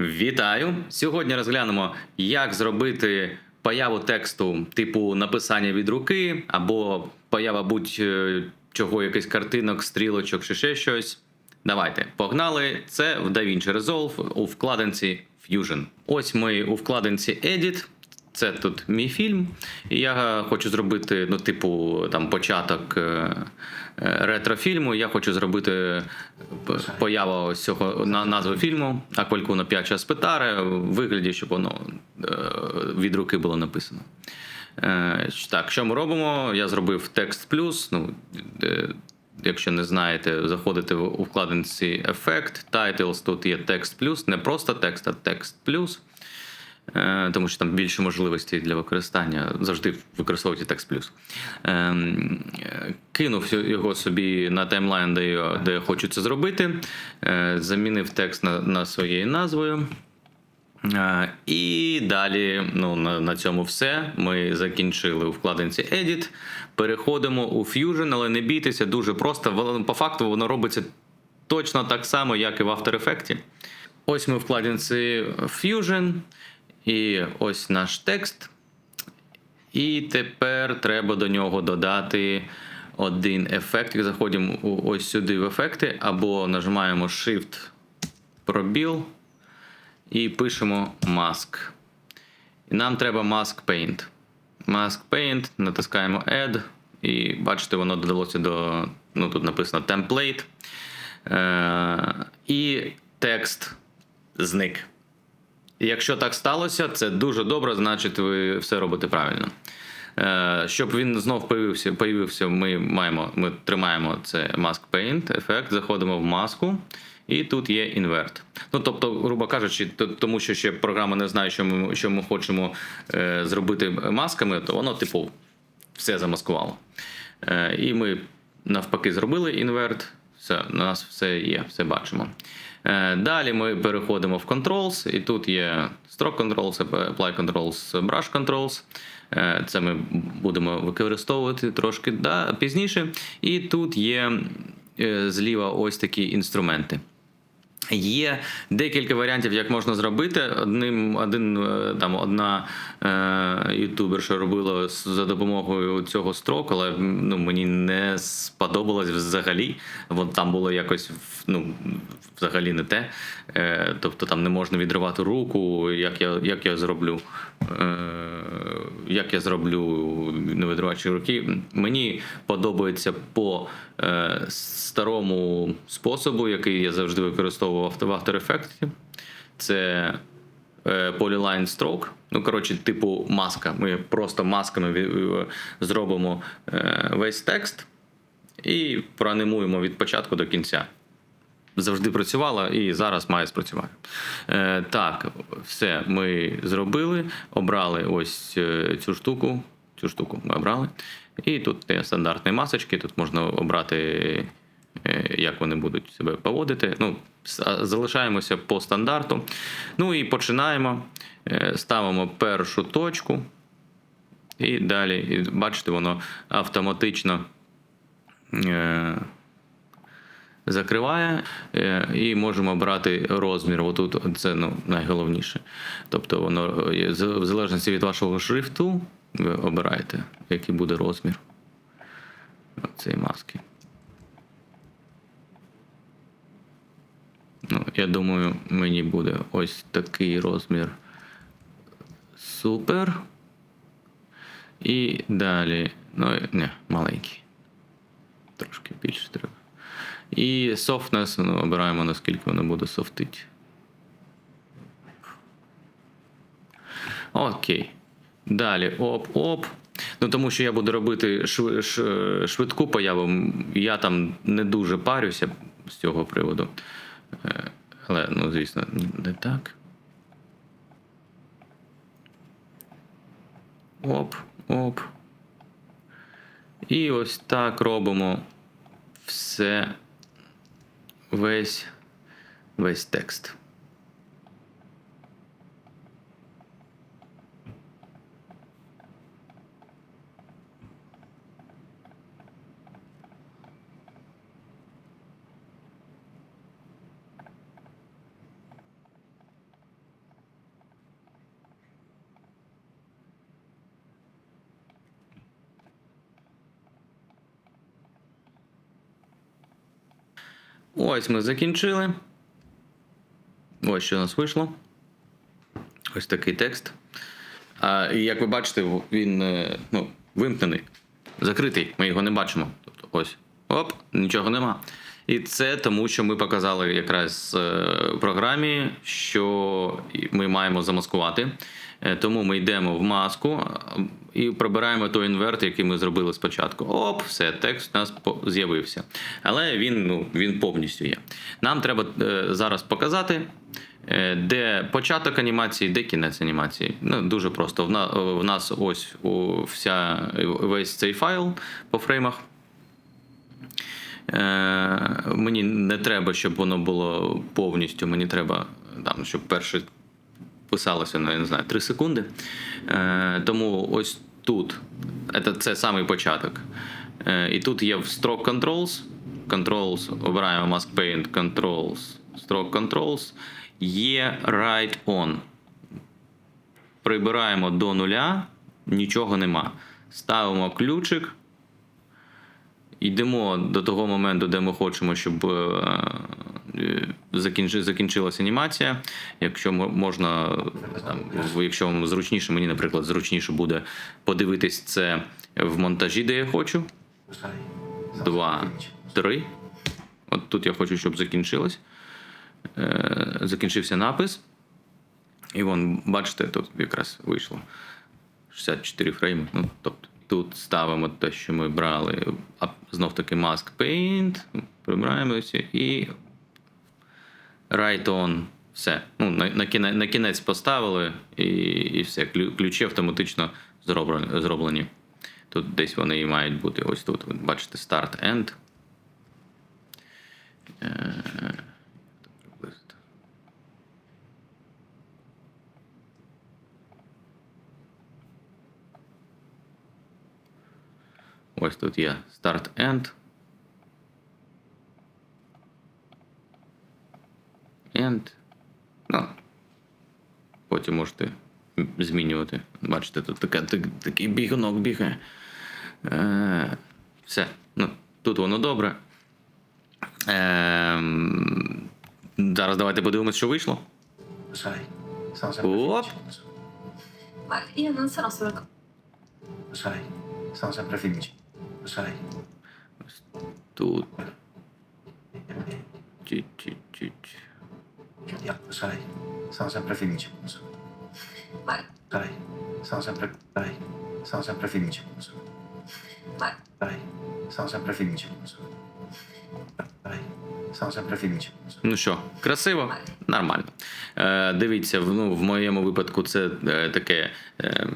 Вітаю! Сьогодні розглянемо, як зробити появу тексту типу написання від руки, або поява будь-чого, якихось картинок, стрілочок чи ще щось. Давайте, погнали! Це в DaVinci Resolve у вкладинці Fusion. Ось ми у вкладинці Edit. Це тут мій фільм. І я хочу зробити, ну, типу, там початок е, е, ретрофільму. Я хочу зробити п- поява ось цього на назви фільму Аквалькуна П'яча Спитаре в вигляді, щоб воно е, від руки було написано. Е, Так, що ми робимо? Я зробив текст плюс. Ну, е, Якщо не знаєте, заходите у вкладинці Effect, Titles, тут є текст плюс, не просто текст, а текст плюс. Е, Тому що там більше можливостей для використання. Завжди використовуйте текст плюс. Ем, е, Кинув його собі на таймлайн, де я, хочу це зробити. Е, Замінив текст на, на своєю назвою. І далі, ну, на, на цьому все. Ми закінчили у вкладинці Edit. Переходимо у Fusion, але не бійтеся, дуже просто. По факту воно робиться точно так само, як і в After Effects. Ось ми в вкладинці Fusion, і ось наш текст. І тепер треба до нього додати один ефект. Заходимо ось сюди в ефекти, або нажимаємо Shift пробіл і пишемо Mask. І нам треба Mask Paint. Mask Paint, натискаємо Add, і бачите, воно додалося до. Ну, тут написано Template. Е, і текст зник. Якщо так сталося, це дуже добре, значить ви все робите правильно. Е, Щоб він знов появився, появився ми маємо, ми тримаємо це Mask Paint, ефект, заходимо в маску, і тут є інверт. Ну, тобто, грубо кажучи, тому що ще програма не знає, що ми, що ми хочемо е, зробити масками, то воно, типу, все замаскувало. Е, і ми навпаки зробили інверт. Все, у нас все є, все бачимо. Е, далі ми переходимо в Controls, і тут є Stroke Controls, Apply Controls, Brush Controls. Е, Це ми будемо використовувати трошки пізніше. І тут є е, зліва ось такі інструменти. Є декілька варіантів, як можна зробити. Одним, один, е, там, одна е, ютуберша робила за допомогою цього строку, але ну, мені не сподобалось взагалі. Вон там було якось ну, взагалі не те. Е, тобто там не можна відривати руку, як я, як я зроблю. Е, як я зроблю не відриваючи руки. Мені подобається по е, старому способу, який я завжди використовував в After Effects. Це е, Polyline Stroke. Ну, коротше, типу маска. Ми просто масками е, зробимо е, весь текст і проанимуємо від початку до кінця. Завжди працювала і зараз має спрацювати. Е, так, все ми зробили. Обрали ось е, цю штуку. Цю штуку ми обрали. І тут є стандартні масочки. Тут можна обрати, е, як вони будуть себе поводити. Ну, залишаємося по стандарту. Ну і починаємо. Е, ставимо першу точку. І далі, бачите, воно автоматично. Закриває е, і можемо брати розмір. Отут це ну, найголовніше. Тобто воно е, в залежності від вашого шрифту ви обираєте, який буде розмір цієї маски. Ну, я думаю, мені буде ось такий розмір. Супер. І далі. Ну, не, маленький. Трошки більше треба. І ну, обираємо, наскільки воно буде софтити. Окей. Далі оп-оп. Ну, тому що я буду робити швидку появу, я там не дуже парюся з цього приводу. Е, Але, ну, звісно, не так. Оп, оп. І ось так робимо все весь, весь текст. Ось ми закінчили. Ось що у нас вийшло. Ось такий текст. А, і як ви бачите, він е, ну, вимкнений, закритий, ми його не бачимо. Тобто, ось, оп, нічого нема. І це тому, що ми показали якраз е, програмі, що ми маємо замаскувати. Е, Тому ми йдемо в маску е, і прибираємо той інверт, який ми зробили спочатку. Оп, все, текст у нас з'явився. Але він, ну, він повністю є. Нам треба зараз показати, де початок анімації, де кінець анімації. Ну, дуже просто. В, нас ось вся, весь цей файл по фреймах. Е, мені не треба, щоб воно було повністю. Мені треба, там, щоб перше писалося я не знаю, 3 секунди. Е, тому ось тут це, це самий початок. Е, і тут є Stroke Controls. Controls, обираємо Mask Paint, Controls, Stroke Controls. Є Write On. Прибираємо до нуля, нічого нема. Ставимо ключик. Йдемо до того моменту, де ми хочемо, щоб е, е, закінчи- закінчилася анімація. Якщо можна, там, якщо вам зручніше, мені, наприклад, зручніше буде подивитись це в монтажі, де я хочу. Два, три. От тут я хочу, щоб закінчилось. Е, закінчився напис. І вон, бачите, тут якраз вийшло 64 фрейми. Ну, тобто тут ставимо те, що ми брали, знов таки Mask Paint, прибираємося і Right on. Все. Ну, на, кінець, на кінець поставили і, і все. Ключі автоматично зроблені. Тут десь вони і мають бути. Ось тут. Бачите, Start End. Е, приблизно. Ось тут є Start End. End. Ну. Потім можете змінювати. Бачите, тут така, так, такий бігунок бігає. Е, все. Ну, тут воно добре. Е, зараз давайте подивимось, що вийшло. Ma io non sono solo. Lo sai, sono sempre felice. Lo sai. Тут. Чуть-чуть. Io, Lo sai, sono sempre felice. Sai, sono sempre. Sai, sono sempre felice. Sai, sono sempre felice. Sai, sono sempre felice. Ну що, красиво? Нормально. Е, дивіться, ну, в моєму випадку це е, таке е,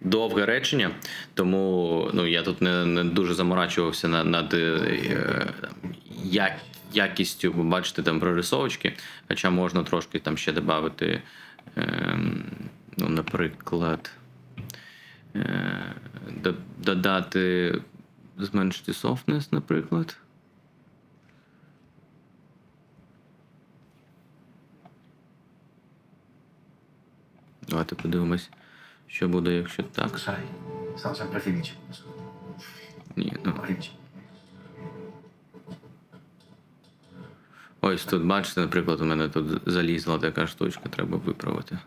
довге речення, тому ну, я тут не, не дуже заморачувався над, над е, е, як, якістю, бачите, там прорисовочки, хоча можна трошки там ще додати, е, ну, наприклад, е, додати, зменшити softness, наприклад. Давайте подивимось, що буде, якщо так. sai, sono sempre felice. Ні, ну. Ось тут, бачите, наприклад, у мене тут залізла така штучка, треба виправити.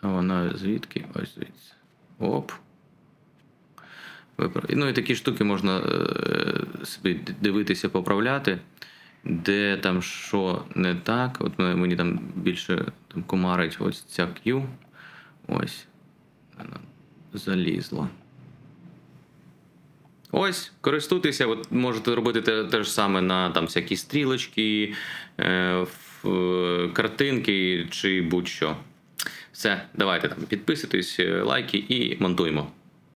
А вона звідки? Ось звідси. Оп. Ну і такі штуки можна е, собі дивитися, поправляти, де там що не так. От мені там більше там, комарить ось ця Q. Ось. Вона залізла. Ось, користуйтеся, от можете робити те, те ж саме на там всякі стрілочки, е, ф- е, картинки чи будь-що. Все, давайте там підписуйтесь, е, лайки і монтуємо.